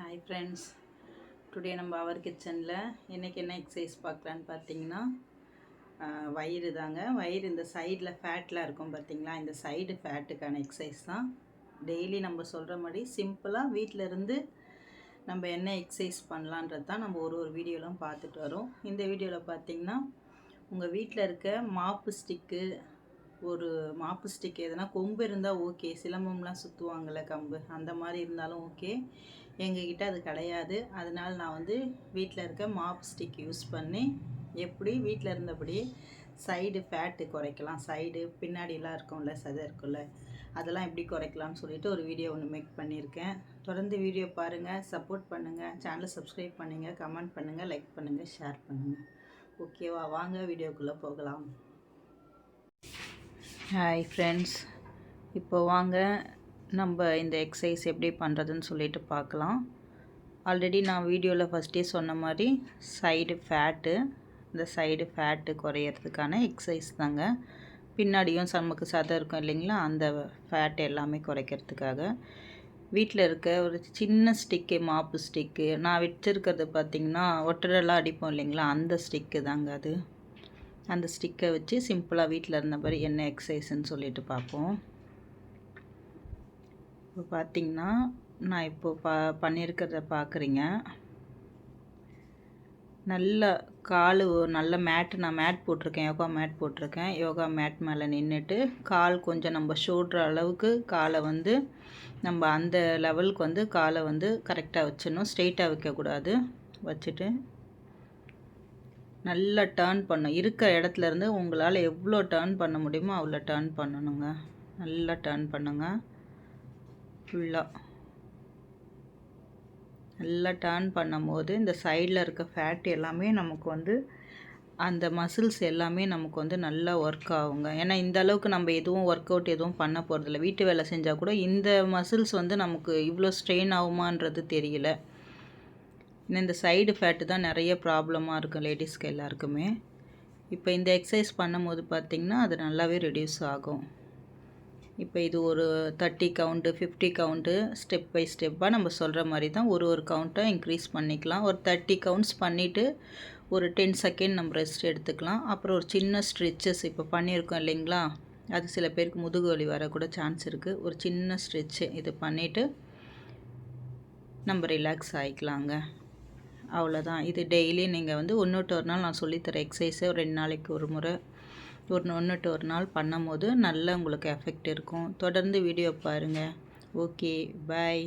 Hi friends today நம்ம அவர் கிச்சனில் இன்றைக்கி என்ன எக்ஸசைஸ் பார்க்கலான்னு பார்த்தீங்கன்னா வயிறு தாங்க. வயிறு இந்த சைடில் ஃபேட்லாம் இருக்கும் பார்த்தீங்களா? இந்த சைடு ஃபேட்டுக்கான எக்ஸசைஸ் தான். டெய்லி நம்ம சொல்கிற மாதிரி சிம்பிளாக வீட்டில் இருந்து நம்ம என்ன எக்ஸசைஸ் பண்ணலான்றது தான் நம்ம ஒரு ஒரு வீடியோலாம் பார்த்துட்டு வரோம். இந்த வீடியோவில் பார்த்தீங்கன்னா உங்கள் வீட்டில் இருக்க மாப்பு ஸ்டிக்கு ஒரு மாப்பு ஸ்டிக் எதுனா கொம்பு இருந்தால் ஓகே. சிலம்பம்லாம் சுற்றுவாங்கள்ல கம்பு. அந்த மாதிரி இருந்தாலும் ஓகே. எங்ககிட்ட அது கிடையாது. அதனால் நான் வந்து வீட்டில் இருக்க மாப்பு ஸ்டிக் யூஸ் பண்ணி எப்படி வீட்டில் இருந்தபடி சைடு ஃபேட்டு குறைக்கலாம். சைடு பின்னாடிலாம் இருக்கும்ல சதை இருக்கும்ல அதெல்லாம் எப்படி குறைக்கலாம்னு சொல்லிட்டு ஒரு வீடியோ ஒன்று மேக் பண்ணியிருக்கேன். தொடர்ந்து வீடியோ பாருங்கள் சப்போர்ட் பண்ணுங்கள் சேனலை சப்ஸ்கிரைப் பண்ணுங்கள் கமெண்ட் பண்ணுங்கள் லைக் பண்ணுங்கள் ஷேர் பண்ணுங்கள் ஓகேவா? வாங்க வீடியோக்குள்ளே போகலாம். ஹாய் ஃப்ரெண்ட்ஸ் இப்போ வாங்க நம்ம இந்த எக்ஸசைஸ் எப்படி பண்ணுறதுன்னு சொல்லிட்டு பார்க்கலாம். ஆல்ரெடி நான் வீடியோவில் ஃபஸ்ட்டே சொன்ன மாதிரி சைடு ஃபேட்டு இந்த சைடு ஃபேட்டு குறையிறதுக்கான எக்ஸசைஸ் தாங்க. பின்னாடியும் நமக்கு சதை இருக்கும் இல்லைங்களா? அந்த ஃபேட் எல்லாமே குறைக்கிறதுக்காக. வீட்டில் இருக்க ஒரு சின்ன ஸ்டிக்கு மாப்பு ஸ்டிக்கு நான் வச்சுருக்கிறது பார்த்திங்கன்னா ஒட்டரெல்லாம் அடிப்போம் இல்லைங்களா? அந்த ஸ்டிக்கு தாங்க அது. அந்த ஸ்டிக்கை வச்சு சிம்பிளாக வீட்டில் இருந்த மாதிரி என்ன எக்ஸசைஸ்ன்னு சொல்லிட்டு பார்ப்போம். இப்போ பார்த்தீங்கன்னா நான் இப்போ பா பண்ணியிருக்கிறத பார்க்குறீங்க. நல்ல கால் நல்ல மேட் நான் மேட் போட்டிருக்கேன் யோகா மேட் போட்டிருக்கேன். யோகா மேட் மேலே நின்றுட்டு கால் கொஞ்சம் நம்ம ஷோல்ட்ரு அளவுக்கு காலை வந்து நம்ம அந்த லெவலுக்கு வந்து காலை வந்து கரெக்டாக வச்சிடணும். ஸ்ட்ரெயிட்டாக வைக்கக்கூடாது. வச்சுட்டு நல்லா டேர்ன் பண்ணும் இருக்கிற இடத்துல இருந்து உங்களால் எவ்வளோ டேர்ன் பண்ண முடியுமோ அவ்வளோ டேர்ன் பண்ணணுங்க. நல்லா டேர்ன் பண்ணுங்க. ஃபுல்லாக நல்லா டேர்ன் பண்ணும்போது இந்த சைடில் இருக்க ஃபேட் எல்லாமே நமக்கு வந்து அந்த மசில்ஸ் எல்லாமே நமக்கு வந்து நல்லா ஒர்க் ஆகுங்க. ஏன்னா இந்த அளவுக்கு நம்ம எதுவும் ஒர்க் அவுட் எதுவும் பண்ண போகிறதில்ல வீட்டு வேலை செஞ்சால் கூட இந்த மசில்ஸ் வந்து நமக்கு இவ்வளோ ஸ்ட்ரெயின் ஆகுமான்றது தெரியல. இந்த சைடு ஃபேட்டு தான் நிறைய ப்ராப்ளமாக இருக்கும் லேடிஸ்க்கு எல்லாருக்குமே. இப்போ இந்த எக்ஸசைஸ் பண்ணும்போது பார்த்திங்கன்னா அது நல்லாவே ரெடியூஸ் ஆகும். இப்போ இது ஒரு thirty count fifty count step by ஸ்டெப்பாக நம்ம சொல்கிற மாதிரி தான் ஒரு ஒரு கவுண்ட்டாக இன்க்ரீஸ் பண்ணிக்கலாம். ஒரு தேர்ட்டி கவுண்ட்ஸ் பண்ணிவிட்டு ஒரு டென் செகண்ட் நம்ம ரெஸ்ட் எடுத்துக்கலாம். அப்புறம் ஒரு சின்ன ஸ்ட்ரெச்சஸ் இப்போ பண்ணியிருக்கோம் இல்லைங்களா? அது சில பேருக்கு முதுகு வலி வரக்கூட சான்ஸ் இருக்குது ஒரு சின்ன ஸ்ட்ரெச்சு இது பண்ணிவிட்டு நம்ம ரிலாக்ஸ் ஆகிக்கலாங்க அவ்வளோதான் இது டெய்லி நீங்கள் வந்து ஒன்று டு ஒரு நாள் நான் சொல்லித்தரேன் எக்ஸசைஸை ஒரு ரெண்டு நாளைக்கு ஒரு முறை. ஒரு ஒன்று டு ஒரு நாள் பண்ணும்போது நல்ல உங்களுக்கு எஃபெக்ட் இருக்கும். தொடர்ந்து வீடியோ பாருங்கள் ஓகே பாய்